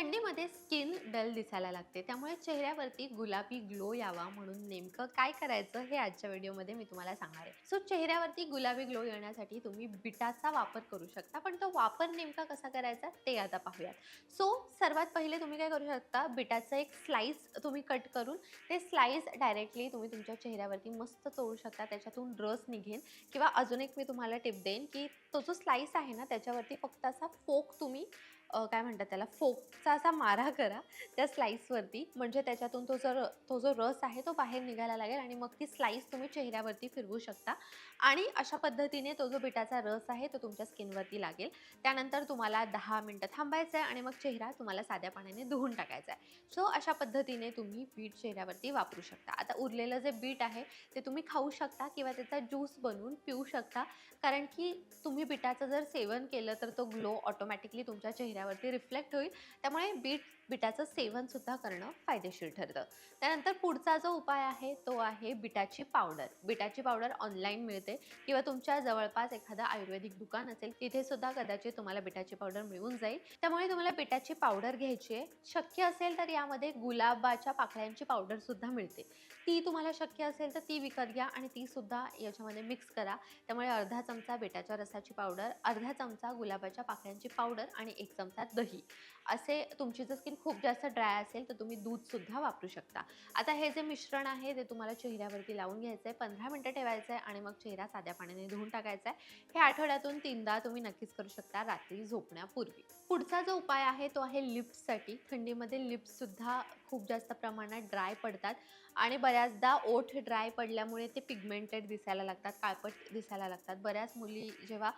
थंडीमध्ये skin dull दिसायला लागते. त्यामुळे चेहऱ्यावरती गुलाबी ग्लो यावा म्हणून नेमकं काय करायचं हे आजच्या व्हिडिओमध्ये मी तुम्हाला सांगणार आहे. सो चेहऱ्यावरती गुलाबी ग्लो येण्यासाठी तुम्ही बिटाचा वापर करू शकता पण तो वापर नेमका कसा करायचा ते आता पाहूयात. सो सर्वात पहिले तुम्ही काय करू शकता बिटाचं एक स्लाईस तुम्ही कट करून ते स्लाईस डायरेक्टली तुम्ही तुमच्या चेहऱ्यावरती मस्त तोडू शकता त्याच्यातून रस निघेल. किंवा अजून एक मी तुम्हाला टिप देईन की तो जो स्लाईस आहे ना त्याच्यावरती फक्त असा फोक तुम्ही काय म्हणतात त्याला फोकचा असा मारा करा त्या स्लाईसवरती म्हणजे त्याच्यातून तो जर तो जो रस आहे तो बाहेर निघायला लागेल आणि मग ती स्लाईस तुम्ही चेहऱ्यावरती फिरवू शकता. आणि अशा पद्धतीने तो जो बिटाचा रस आहे तो तुमच्या स्किनवरती लागेल. त्यानंतर तुम्हाला दहा मिनटं थांबायचं आहे आणि मग चेहरा तुम्हाला साध्या पाण्याने धुवून टाकायचा आहे. सो अशा पद्धतीने तुम्ही बीट चेहऱ्यावरती वापरू शकता. आता उरलेलं जे बीट आहे ते तुम्ही खाऊ शकता किंवा त्याचा ज्यूस बनवून पिऊ शकता. कारण की तुम्ही बिटाचं जर सेवन केलं तर तो ग्लो ऑटोमॅटिकली तुमच्या चेहऱ्या चेहऱ्यावरती रिफ्लेक्ट होईल. त्यामुळे बीट बिटाचं सेवनसुद्धा करणं फायदेशीर ठरतं. त्यानंतर पुढचा जो उपाय आहे तो आहे बिटाची पावडर. बिटाची पावडर ऑनलाईन मिळते. किंवा तुमच्या जवळपास एखादं आयुर्वेदिक दुकान असेल तिथे सुद्धा कदाचित तुम्हाला बिटाची पावडर मिळून जाईल. त्यामुळे तुम्हाला बिटाची पावडर घ्यायची आहे. शक्य असेल तर यामध्ये गुलाबाच्या पाकळ्यांची पावडर सुद्धा मिळते. ती तुम्हाला शक्य असेल तर ती विकत घ्या आणि ती सुद्धा याच्यामध्ये मिक्स करा. त्यामुळे अर्धा चमचा बिटाच्या रसाची पावडर अर्धा चमचा गुलाबाच्या पाकळ्यांची पावडर आणि एक चमचा दही. असे तुमची जर स्किन खूप जास्त ड्राय असेल तर तुम्ही दूधसुद्धा वापरू शकता. आता हे जे मिश्रण आहे ते तुम्हाला चेहऱ्यावरती लावून घ्यायचं आहे पंधरा मिनटं ठेवायचं आहे आणि मग चेहरा साध्या पाण्याने धुवून टाकायचा आहे हे आठवड्यातून तीनदा तुम्ही नक्कीच करू शकता रात्री झोपण्यापूर्वी. पुढचा जो उपाय आहे तो आहे लिप्ससाठी थंडीमध्ये लिप्ससुद्धा खूप जास्त प्रमाणात ड्राय पडतात आणि बऱ्याचदा ओठ ड्राय पडल्यामुळे ते पिगमेंटेड दिसायला लागतात काळपट दिसायला लागतात. बऱ्याच मुली जेव्हा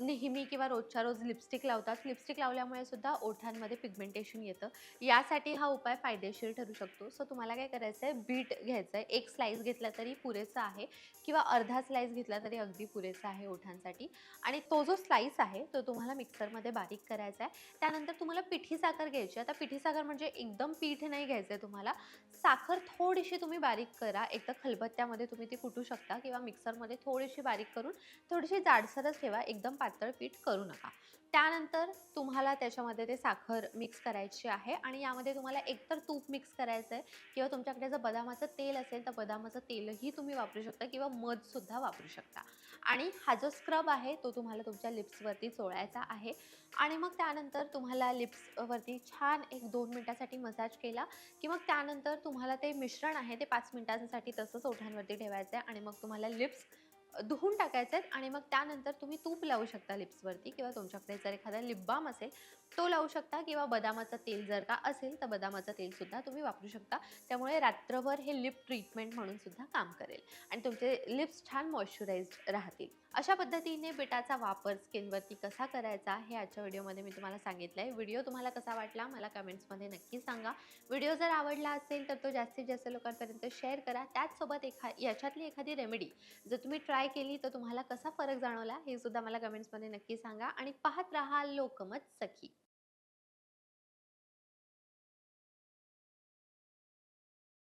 नेहमी किंवा रोजच्या रोज लिपस्टिक लावतात. लिपस्टिक लावल्यामुळे सुद्धा ओठांमध्ये पिगमेंटेशन येतं. यासाठी हा उपाय फायदेशीर ठरू शकतो. सो तुम्हाला काय करायचं आहे बीट घ्यायचं आहे एक स्लाईस घेतला तरी पुरेसा आहे किंवा अर्धा स्लाईस घेतला तरी अगदी पुरेसा आहे ओठांसाठी. आणि तो जो स्लाईस आहे तो तुम्हाला मिक्सरमध्ये बारीक करायचा आहे. त्यानंतर तुम्हाला पिठी साखर घ्यायची आता पिठी साखर म्हणजे एकदम पीठ नाही घ्यायचं आहे तुम्हाला. साखर थोडीशी तुम्ही बारीक करा. एक तर खलबत्त्यामध्ये तुम्ही ती कुटू शकता किंवा मिक्सरमध्ये थोडीशी बारीक करून थोडीशी जाडसरच ठेवा. एक एकदम पातळ पीठ करू नका. त्यानंतर तुम्हाला त्याच्यामध्ये ते साखर मिक्स करायची आहे आणि यामध्ये तुम्हाला एकतर तूप मिक्स करायचं आहे किंवा तुमच्याकडे जर बदामाचं तेल असेल तर बदामाचं तेलही तुम्ही वापरू शकता किंवा मधसुद्धा वापरू शकता. आणि हा जो स्क्रब आहे तो तुम्हाला तुमच्या लिप्सवरती चोळायचा आहे. आणि मग त्यानंतर तुम्हाला लिप्सवरती छान एक दोन मिनटासाठी मसाज केला की मग त्यानंतर तुम्हाला ते मिश्रण आहे ते पाच मिनटांसाठी तसंच ओठांवरती ठेवायचं आहे आणि मग तुम्हाला लिप्स धुवून टाकायचे आहेत आणि मग त्यानंतर तुम्ही तूप लावू शकता लिप्सवरती किंवा तुमच्याकडे जर एखादा लिप बाम असेल तो लावू शकता किंवा बदामाचं तेल जर का असेल तर बदामाचं तेलसुद्धा तुम्ही वापरू शकता. त्यामुळे रात्रभर हे लिप ट्रीटमेंट म्हणूनसुद्धा काम करेल आणि तुमचे लिप्स छान मॉइश्चराइज्ड राहतील. अशा पद्धतीने बिटाचा वापर स्किनवरती कसा करायचा हे आजच्या व्हिडिओमध्ये मी तुम्हाला सांगितलं आहे व्हिडिओ तुम्हाला कसा वाटला मला कमेंट्समध्ये नक्की सांगा. व्हिडिओ जर आवडला असेल तर तो जास्तीत जास्त लोकांपर्यंत शेअर करा. त्याचसोबत एखा याच्यातली एखादी रेमेडी जर तुम्ही ट्राय ट्राय केली तर तुम्हाला कसा फरक जाणवला हे सुद्धा मला कमेंट्समध्ये नक्की सांगा आणि पाहत राहा लोकमत सखी.